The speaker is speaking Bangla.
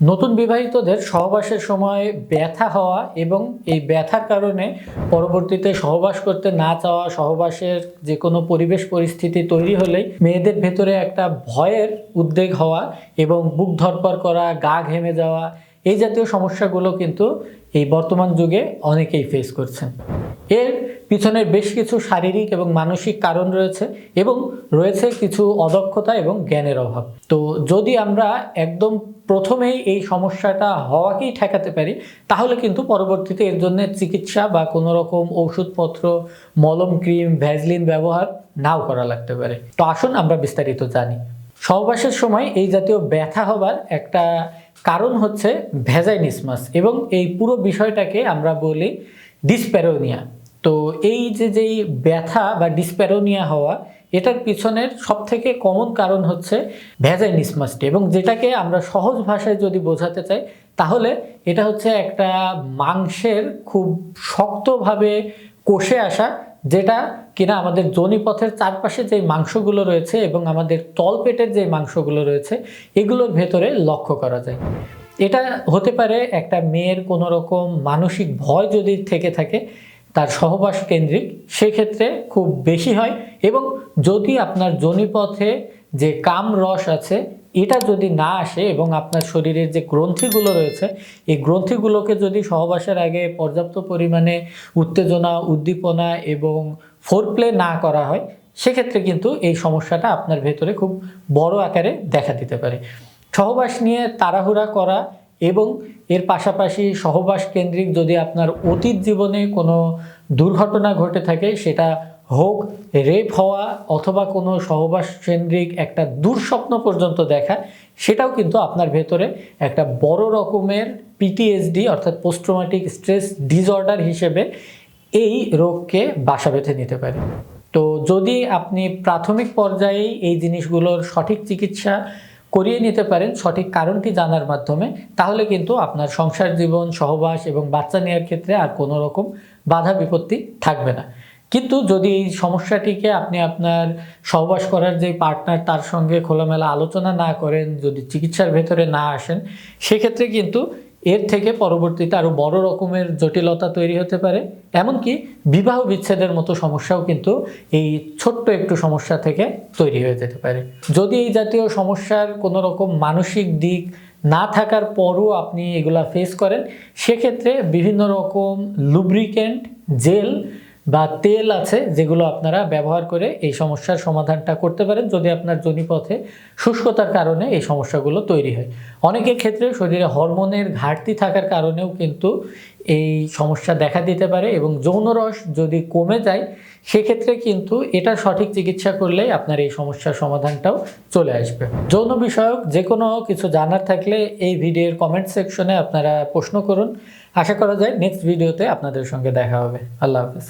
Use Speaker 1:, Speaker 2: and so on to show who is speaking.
Speaker 1: নতুন বিবাহিতদের সহবাসের সময় ব্যথা হওয়া এবং এই ব্যথার কারণে পরবর্তীতে সহবাস করতে না চাওয়া, সহবাসের যে কোনো পরিবেশ পরিস্থিতি তৈরি হলেই মেয়েদের ভেতরে একটা ভয়ের উদ্বেগ হওয়া এবং বুক ধরপর করা, গা ঘেমে যাওয়া এই জাতীয় সমস্যাগুলো কিন্তু এই বর্তমান যুগে অনেকেই ফেস করছেন। এর পিছনের বেশ কিছু শারীরিক এবং মানসিক কারণ রয়েছে এবং রয়েছে কিছু অদক্ষতা এবং জ্ঞানের অভাব। তো যদি আমরা একদম প্রথমেই এই সমস্যাটা হওয়াকেই ঠেকাতে পারি, তাহলে কিন্তু পরবর্তীতে এর জন্য চিকিৎসা বা কোনো রকম ওষুধপত্র, মলম ক্রিম ভ্যাজলিন ব্যবহার নাও করা লাগতে পারে। তো আসুন আমরা বিস্তারিত জানি। সহবাসের সময় এই জাতীয় ব্যথা হবার একটা কারণ হচ্ছে ভ্যাজাইনিসমাস এবং এই পুরো বিষয়টাকে আমরা বলি ডিসপ্যারোনিয়া তো এই যে যেই ব্যথা বা ডিসপ্যারোনিয়া হওয়া, এটার পিছনের সব থেকে কমন কারণ হচ্ছে ভ্যাজাইনিসমাসটি এবং যেটাকে আমরা সহজ ভাষায় যদি বোঝাতে চাই, তাহলে এটা হচ্ছে একটা মাংসের খুব শক্তভাবে কষে আসা যেটা কিনা আমাদের যোনিপথের চারপাশে যে মাংসগুলো রয়েছে এবং আমাদের তলপেটের যে মাংসগুলো রয়েছে, এগুলোর ভেতরে লক্ষ্য করা যায়। এটা হতে পারে একটা মেয়ের কোনো রকম মানসিক ভয় যদি থেকে থাকে, তার সহবাস কেন্দ্রিক, সেক্ষেত্রে খুব বেশি হয় এবং যদি আপনার যোনিপথে যে কাম রস আছে এটা যদি না আসে এবং আপনার শরীরের যে গ্রন্থিগুলো রয়েছে, এই গ্রন্থিগুলোকে যদি সহবাসের আগে পর্যাপ্ত পরিমাণে উত্তেজনা, উদ্দীপনা এবং ফোরপ্লে না করা হয়, সেক্ষেত্রে কিন্তু এই সমস্যাটা আপনার ভেতরে খুব বড় আকারে দেখা দিতে পারে। সহবাস নিয়ে তাড়াহুড়া করা এবং এর পাশাপাশি সহবাস কেন্দ্রিক যদি আপনার অতীত জীবনে কোনো দুর্ঘটনা ঘটে থাকে, সেটা হোক, রেপ হওয়া অথবা কোনো সহবাস কেন্দ্রিক একটা দুঃস্বপ্ন পর্যন্ত দেখা, সেটাও কিন্তু আপনার ভেতরে একটা বড় রকমের পিটিএসডি অর্থাৎ পোস্ট্রোম্যাটিক স্ট্রেস ডিসঅর্ডার হিসেবে এই রোগকে বাসা বেঁধে নিতে পারে। তো যদি আপনি প্রাথমিক পর্যায়েই এই জিনিসগুলোর সঠিক চিকিৎসা করিয়ে নিতে পারেন, সঠিক কারণটি জানার মাধ্যমে, তাহলে কিন্তু আপনার সংসার জীবন, সহবাস এবং বাচ্চা নেওয়ার ক্ষেত্রে আর কোনো রকম বাধা বিপত্তি থাকবে না। কিন্তু যদি এই সমস্যাটিকে আপনি আপনার সহবাস করার যে পার্টনার তার সঙ্গে খোলামেলা আলোচনা না করেন, যদি চিকিৎসার ভেতরে না আসেন, সেক্ষেত্রে কিন্তু এর থেকে পরবর্তীতে আরও বড় রকমের জটিলতা তৈরি হতে পারে। এমনকি বিবাহ বিচ্ছেদের মতো সমস্যাও কিন্তু এই ছোট্ট একটু সমস্যা থেকে তৈরি হয়ে যেতে পারে। যদি এই জাতীয় সমস্যার কোনো রকম মানসিক দিক না থাকার পরও আপনি এগুলা ফেস করেন, সেক্ষেত্রে বিভিন্ন রকম লুব্রিকেন্ট জেল বা তেল আছে যেগুলো আপনারা ব্যবহার করে এই সমস্যার সমাধানটা করতে পারেন যদি আপনার জনিপথে শুষ্কতার কারণে এই সমস্যাগুলো তৈরি হয়। অনেকের ক্ষেত্রে শরীরে হরমোনের ঘাটতি থাকার কারণেও কিন্তু এই সমস্যা দেখা দিতে পারে এবং যৌনরস যদি কমে যায়, সেক্ষেত্রে কিন্তু এটা সঠিক চিকিৎসা করলেই আপনার এই সমস্যার সমাধানটাও চলে আসবে। যৌন বিষয়ক যে কোনো কিছু জানার থাকলে এই ভিডিওর কমেন্ট সেকশনে আপনারা প্রশ্ন করুন। আশা করা যায় নেক্সট ভিডিওতে আপনাদের সঙ্গে দেখা হবে। আল্লাহ হাফিজ।